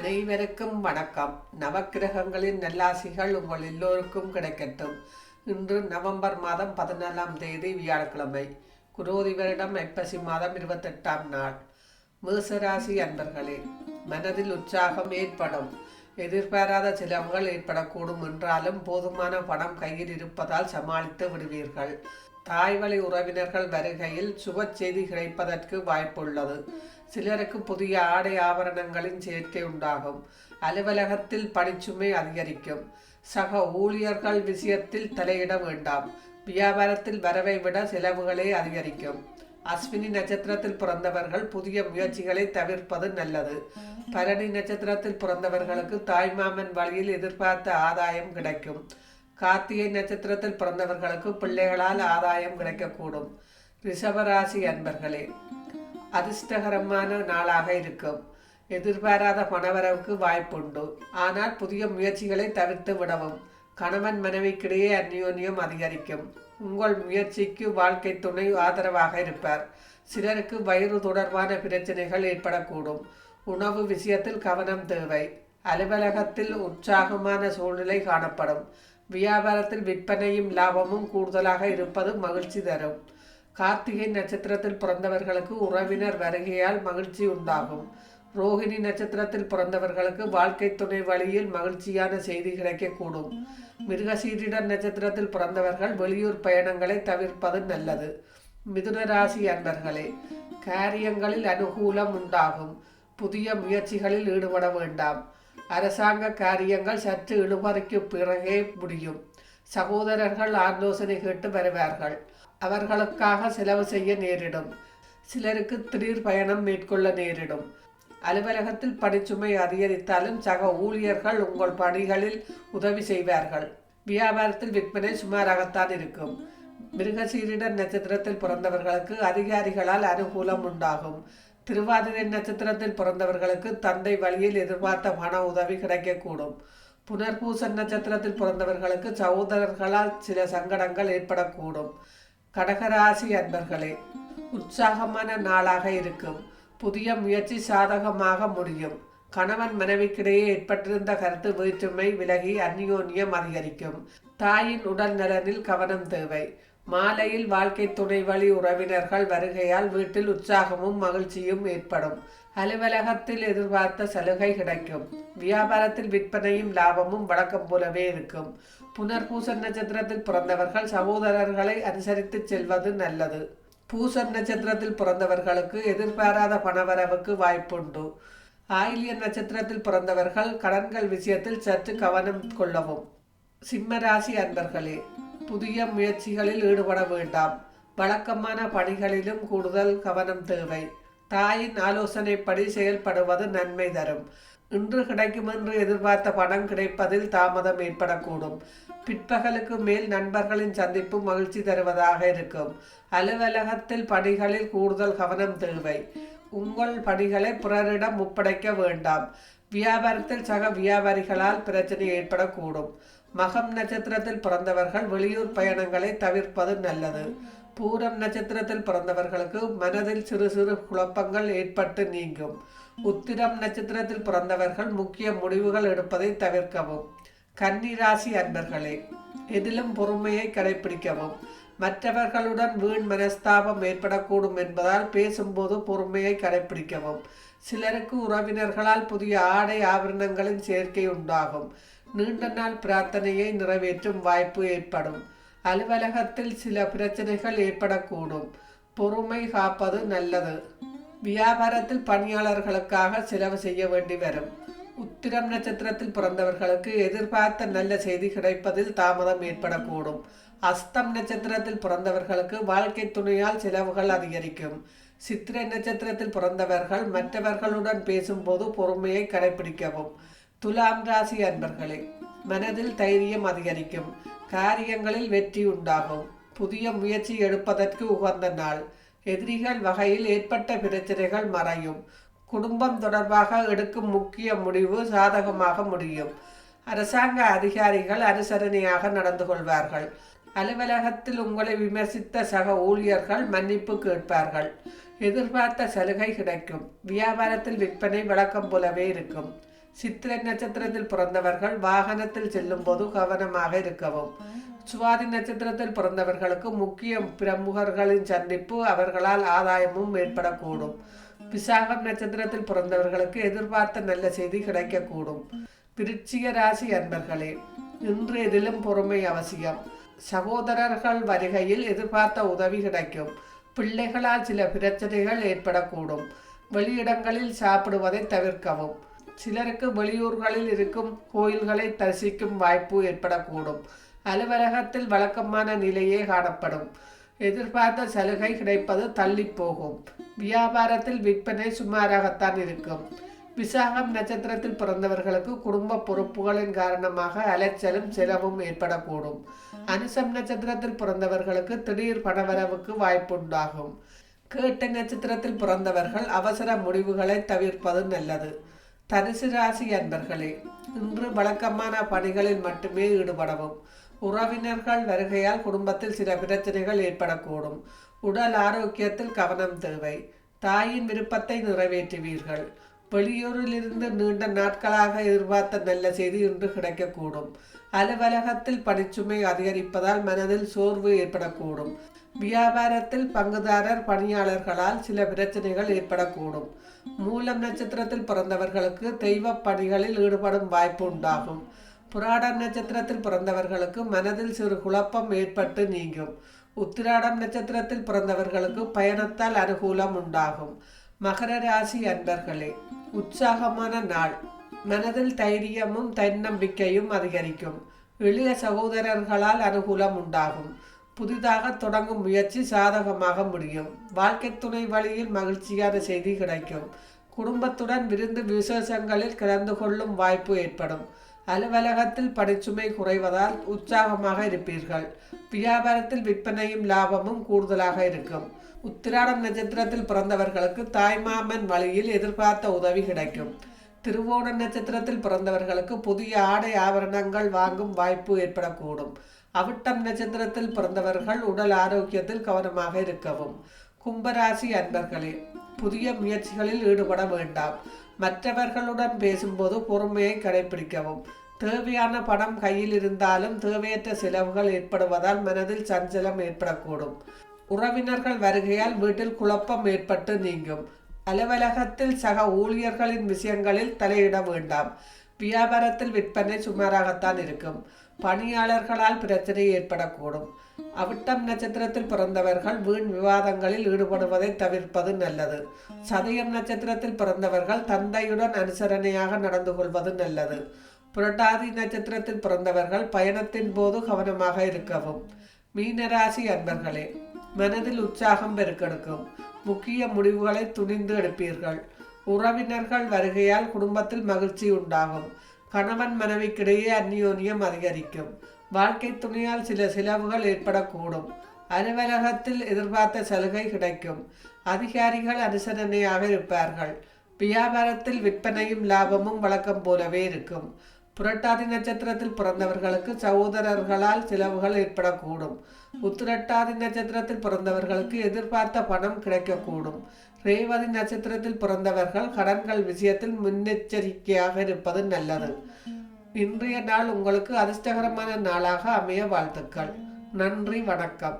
அனைவருக்கும் வணக்கம். நவக்கிரகங்களின் நல்லாசிகள் உங்கள் எல்லோருக்கும் கிடைக்கட்டும். இன்று நவம்பர் மாதம் பதினாலாம் தேதி வியாழக்கிழமை. குரோதி வருடம் ஐப்பசி மாதம் இருபத்தெட்டாம் நாள். மேசராசி அன்பர்களே மனதில் உற்சாகம் ஏற்படும். எதிர்பாராத செலவுகள் ஏற்படக்கூடும் என்றாலும் போதுமான பணம் கையில் இருப்பதால் சமாளித்து விடுவீர்கள். தாய்வழி உறவினர்கள் வருகையில் சுப செய்தி கிடைப்பதற்கு வாய்ப்புள்ளது. சிலருக்கு புதிய ஆடை ஆபரணங்களின் சேர்க்கை உண்டாகும். அலுவலகத்தில் பணிச்சுமை அதிகரிக்கும். சக ஊழியர்கள் விஷயத்தில் தலையிட வேண்டாம். வியாபாரத்தில் வரவை விட செலவுகளே அதிகரிக்கும். அஸ்வினி நட்சத்திரத்தில் பிறந்தவர்கள் புதிய முயற்சிகளை தவிர்ப்பது நல்லது. பரணி நட்சத்திரத்தில் பிறந்தவர்களுக்கு தாய்மாமன் வழியில் எதிர்பார்த்த ஆதாயம் கிடைக்கும். கார்த்திகை நட்சத்திரத்தில் பிறந்தவர்களுக்கு பிள்ளைகளால் ஆதாயம் கிடைக்கக்கூடும். ரிஷபராசி அன்பர்களே அதிர்ஷ்டகரமான நாளாக இருக்கும். எதிர்பாராத பணவரவுக்கு வாய்ப்புண்டு. ஆனால் புதிய முயற்சிகளை தவிர்த்து விடவும் கணவன் மனைவிக்கிடையே அந்யோன்யம் அதிகரிக்கும். உங்கள் முயற்சிக்கு வாழ்க்கை துணை ஆதரவாக இருப்பார். சிலருக்கு வயிறு தொடர்பான பிரச்சனைகள் ஏற்படக்கூடும். உணவு விஷயத்தில் கவனம் தேவை. அலுவலகத்தில் உற்சாகமான சூழ்நிலை காணப்படும். வியாபாரத்தில் விற்பனையும் லாபமும் கூடுதலாக இருப்பது மகிழ்ச்சி தரும். கார்த்திகை நட்சத்திரத்தில் பிறந்தவர்களுக்கு உறவினர் வருகையால் மகிழ்ச்சி உண்டாகும். ரோஹிணி நட்சத்திரத்தில் பிறந்தவர்களுக்கு வாழ்க்கை துணை வழியில் மகிழ்ச்சியான செய்தி கிடைக்கக்கூடும். மிருகசீரிடர் நட்சத்திரத்தில் பிறந்தவர்கள் வெளியூர் பயணங்களை தவிர்ப்பது நல்லது. மிதுன ராசி அன்பர்களே காரியங்களில் அனுகூலம் உண்டாகும். புதிய முயற்சிகளில் ஈடுபட வேண்டாம். அரசாங்க காரியங்கள் சற்று இழுபறிக்கு பிறகே முடியும். சகோதரர்கள் ஆலோசனை கேட்டு வருவார்கள். அவர்களுக்காக செலவு செய்ய நேரிடும். சிலருக்கு திடீர் பயணம் மேற்கொள்ள நேரிடும். அலுவலகத்தில் பணிச்சுமை அதிகரித்தாலும் சக ஊழியர்கள் உங்கள் பணிகளில் உதவி செய்வார்கள். வியாபாரத்தில் விற்பனை சுமாராகத்தான் இருக்கும். மிருகசீரிடர் நட்சத்திரத்தில் பிறந்தவர்களுக்கு அதிகாரிகளால் அனுகூலம் உண்டாகும். திருவாதிரை நட்சத்திரத்தில் பிறந்தவர்களுக்கு தந்தை வழியில் எதிர்பார்த்த பண உதவி கிடைக்கக்கூடும். புனர்பூச நட்சத்திரத்தில் பிறந்தவர்களுக்கு சகோதரர்களால் சில சங்கடங்கள் ஏற்படக்கூடும். கடகராசி அன்பர்களே உற்சாகமான நாளாக இருக்கும். புதிய முயற்சி சாதகமாக முடியும். கணவன் மனைவிக்கிடையே ஏற்பட்டிருந்த கருத்து வேற்றுமை விலகி அந்யோன்யம் அதிகரிக்கும். தாயின் உடல் நலனில் கவனம் தேவை. மாலையில் வாழ்க்கை துணை வழி உறவினர்கள் வருகையால் வீட்டில் உற்சாகமும் மகிழ்ச்சியும் ஏற்படும். அலுவலகத்தில் எதிர்பார்த்த சலுகை கிடைக்கும். வியாபாரத்தில் விற்பனையும் லாபமும் வழக்கம் போலவே இருக்கும். புனர்பூச நட்சத்திரத்தில் பிறந்தவர்கள் சகோதரர்களை அனுசரித்து செல்வது நல்லது. பூசன் நட்சத்திரத்தில் பிறந்தவர்களுக்கு எதிர்பாராத பணவரவுக்கு வாய்ப்புண்டு. ஆயிலிய நட்சத்திரத்தில் பிறந்தவர்கள் கடன்கள் விஷயத்தில் சற்று கவனம் கொள்ளவும். சிம்மராசி அன்பர்களே புதிய முயற்சிகளில் ஈடுபட வேண்டாம். வழக்கமான பணிகளிலும் கூடுதல் கவனம் தேவை. தாயின் ஆலோசனைப்படி செயல்படுவது நன்மை தரும். இன்று கிடைக்கும் என்று எதிர்பார்த்த பணம் கிடைப்பதில் தாமதம் ஏற்படக்கூடும். பிற்பகலுக்கு மேல் நண்பர்களின் சந்திப்பு மகிழ்ச்சி தருவதாக இருக்கும். அலுவலகத்தில் பணிகளில் கூடுதல் கவனம் தேவை. உங்கள் பணிகளை பிறரிடம் ஒப்படைக்க வேண்டாம். வியாபாரத்தில் சக வியாபாரிகளால் பிரச்சனை ஏற்படக்கூடும். மகம் நட்சத்திரத்தில் பிறந்தவர்கள் வெளியூர் பயணங்களை தவிர்ப்பது நல்லது. பூரம் நட்சத்திரத்தில் பிறந்தவர்களுக்கு மனதில் சிறு சிறு குழப்பங்கள் ஏற்பட்டு நீங்கும். உத்திரம் நட்சத்திரத்தில் பிறந்தவர்கள் முக்கிய முடிவுகள் எடுப்பதை தவிர்க்கவும். கன்னிராசி அன்பர்களே எதிலும் பொறுமையை கடைபிடிக்கவும் மற்றவர்களுடன் வீண் மனஸ்தாபம் ஏற்படக்கூடும் என்பதால் பேசும்போது பொறுமையை கடைபிடிக்கவும் சிலருக்கு உறவினர்களால் புதிய ஆடை ஆபரணங்களின் சேர்க்கை உண்டாகும். நீண்ட நாள் பிரார்த்தனையை நிறைவேற்றும் வாய்ப்பு ஏற்படும். அலுவலகத்தில் சில பிரச்சனைகள் ஏற்படக்கூடும். பொறுமை காப்பது நல்லது. வியாபாரத்தில் பணியாளர்களுக்காக செலவு செய்ய வேண்டி வரும். உத்திரம் நட்சத்திரத்தில் பிறந்தவர்களுக்கு எதிர்பார்த்த நல்ல செய்தி கிடைப்பதில் தாமதம் ஏற்படக்கூடும். அஸ்தம் நட்சத்திரத்தில் பிறந்தவர்களுக்கு வாழ்க்கை துணையால் செலவுகள் அதிகரிக்கும். சித்திரை நட்சத்திரத்தில் பிறந்தவர்கள் மற்றவர்களுடன் பேசும்போது பொறுமையை கடைபிடிக்கவும் துலாம் ராசி அன்பர்களே மனதில் தைரியம் அதிகரிக்கும். காரியங்களில் வெற்றி உண்டாகும். புதிய முயற்சி எடுப்பதற்கு உகந்த நாள். எதிரிகள் வகையில் ஏற்பட்ட பிரச்சனைகள் மறையும். குடும்பம் தொடர்பாக எடுக்கும் முக்கிய முடிவு சாதகமாக முடியும். அரசாங்க அதிகாரிகள் அனுசரணையாக நடந்து கொள்வார்கள். அலுவலகத்தில் உங்களை விமர்சித்த சக ஊழியர்கள் மன்னிப்பு கேட்பார்கள். எதிர்பார்த்த சலுகை கிடைக்கும். வியாபாரத்தில் விற்பனை வழக்கம் போலவே இருக்கும். சித்திரை நட்சத்திரத்தில் பிறந்தவர்கள் வாகனத்தில் செல்லும் போது கவனமாக இருக்கவும். சுவாதி நட்சத்திரத்தில் பிறந்தவர்களுக்கு முக்கிய பிரமுகர்களின் சந்திப்பு அவர்களால் ஆதாயமும் ஏற்படக்கூடும். விசாகம் நட்சத்திரத்தில் பிறந்தவர்களுக்கு எதிர்பார்த்த நல்ல செய்தி கிடைக்கக்கூடும். விருச்சிக ராசி அன்பர்களே இன்று எதிலும் பொறுமை அவசியம். சகோதரர்கள் வருகையில் எதிர்பார்த்த உதவி கிடைக்கும். பிள்ளைகளால் சில பிரச்சனைகள் ஏற்படக்கூடும். வெளியிடங்களில் சாப்பிடுவதை தவிர்க்கவும். சிலருக்கு வெளியூர்களில் இருக்கும் கோயில்களை தரிசிக்கும் வாய்ப்பு ஏற்படக்கூடும். அலுவலகத்தில் வழக்கமான நிலையே காணப்படும். எதிர்பார்த்த சலுகை கிடைப்பது தள்ளி போகும் வியாபாரத்தில் விற்பனை சுமாராகத்தான் இருக்கும். விசாகம் நட்சத்திரத்தில் பிறந்தவர்களுக்கு குடும்ப பொறுப்புகளின் காரணமாக அலைச்சலும் செலவும் ஏற்படக்கூடும். அனுசம் நட்சத்திரத்தில் பிறந்தவர்களுக்கு திடீர் பணவரவுக்கு வாய்ப்புண்டாகும். கேட்ட நட்சத்திரத்தில் பிறந்தவர்கள் அவசர முடிவுகளை தவிர்ப்பது நல்லது. தரிசு ராசி அன்பர்களே இன்று வழக்கமான பணிகளில் மட்டுமே ஈடுபடவும். உறவினர்கள் வருகையால் குடும்பத்தில் சில பிரச்சனைகள் ஏற்படக்கூடும். உடல் ஆரோக்கியத்தில் கவனம் தேவை. தாயின் விருப்பத்தை நிறைவேற்றுவீர்கள். வெளியூரிலிருந்து நீண்ட நாட்களாக எதிர்பார்த்த நல்ல செய்தி இன்று கிடைக்கக்கூடும். அலுவலகத்தில் பணிச்சுமை அதிகரிப்பதால் மனதில் சோர்வு ஏற்படக்கூடும். வியாபாரத்தில் பங்குதாரர் பணியாளர்களால் சில பிரச்சனைகள் ஏற்படக்கூடும். மூலம் நட்சத்திரத்தில் பிறந்தவர்களுக்கு தெய்வ பணிகளில் ஈடுபடும் வாய்ப்பு உண்டாகும். புராடம் நட்சத்திரத்தில் பிறந்தவர்களுக்கு மனதில் சிறு குழப்பம் ஏற்பட்டு நீங்கும். உத்திராடம் நட்சத்திரத்தில் பிறந்தவர்களுக்கு பயணத்தால் அனுகூலம் உண்டாகும். மகர ராசி அன்பர்களே உற்சாகமான நாள். மனதில் தைரியமும் தன்னம்பிக்கையும் அதிகரிக்கும். எளிய சகோதரர்களால் அனுகூலம் உண்டாகும். புதிதாக தொடங்கும் முயற்சி சாதகமாக முடியும். வாழ்க்கை துணை வழியில் மகிழ்ச்சியான செய்தி கிடைக்கும். குடும்பத்துடன் விருந்து விசேஷங்களில் கலந்து கொள்ளும் வாய்ப்பு ஏற்படும். அலுவலகத்தில் பணிச்சுமை குறைவதால் உற்சாகமாக இருப்பீர்கள். வியாபாரத்தில் விற்பனையும் லாபமும் கூடுதலாக இருக்கும். உத்திராடம் நட்சத்திரத்தில் பிறந்தவர்களுக்கு தாய்மாமன் வழியில் எதிர்பார்த்த உதவி கிடைக்கும். திருவோண நட்சத்திரத்தில் பிறந்தவர்களுக்கு புதிய ஆடை ஆபரணங்கள் வாங்கும் வாய்ப்பு ஏற்படக்கூடும். அவிட்டம் நட்சத்திரத்தில் பிறந்தவர்கள் உடல் ஆரோக்கியத்தில் கவனமாக இருக்கவும். கும்பராசி அன்பர்களே புதிய முயற்சிகளில் ஈடுபட வேண்டாம். மற்றவர்களுடன் பேசும்போது பொறுமையை கடைபிடிக்கவும் தேவையான பணம் கையில் இருந்தாலும் தேவையற்ற செலவுகள் ஏற்படுவதால் மனதில் சஞ்சலம் ஏற்படக்கூடும். உறவினர்கள் வருகையால் வீட்டில் குழப்பம் ஏற்பட்டு நீங்கும். அலுவலகத்தில் சக ஊழியர்களின் விஷயங்களில் தலையிட வேண்டாம். வியாபாரத்தில் விற்பனை சுமாராகத்தான் இருக்கும். பணியாளர்களால் பிரச்சனை ஏற்படக்கூடும். அவிட்டம் நட்சத்திரத்தில் பிறந்தவர்கள் வீண் விவாதங்களில் ஈடுபடுவதை தவிர்ப்பது நல்லது. சதயம் நட்சத்திரத்தில் பிறந்தவர்கள் தந்தையுடன் அனுசரணையாக நடந்து கொள்வது நல்லது. புரட்டாதி நட்சத்திரத்தில் பிறந்தவர்கள் பயணத்தின் போது கவனமாக இருக்கவும். மீனராசி அன்பர்களே மனதில் உற்சாகம் பெருக்கெடுக்கும். முக்கிய முடிவுகளை துணிந்து எடுப்பீர்கள். உறவினர்கள் வருகையால் குடும்பத்தில் மகிழ்ச்சி உண்டாகும். கணவன் மனைவிக்கிடையே அந்நியோன்யம் அதிகரிக்கும். வாழ்க்கை துணையால் சில செலவுகள் ஏற்படக்கூடும். அலுவலகத்தில் எதிர்பார்த்த சலுகை கிடைக்கும். அதிகாரிகள் அனுசரணையாக இருப்பார்கள். வியாபாரத்தில் விற்பனையும் லாபமும் வழக்கம் போலவே இருக்கும். புரட்டாதி நட்சத்திரத்தில் பிறந்தவர்களுக்கு சகோதரர்களால் செலவுகள் ஏற்படக்கூடும். உத்திரட்டாதி நட்சத்திரத்தில் பிறந்தவர்களுக்கு எதிர்பார்த்த பணம் கிடைக்கக்கூடும். ரேவதி நட்சத்திரத்தில் பிறந்தவர்கள் கடன்கள் விஷயத்தில் முன்னெச்சரிக்கையாக இருப்பது நல்லது. இன்றைய நாள் உங்களுக்கு அதிர்ஷ்டகரமான நாளாக அமைய வாழ்த்துக்கள். நன்றி வணக்கம்.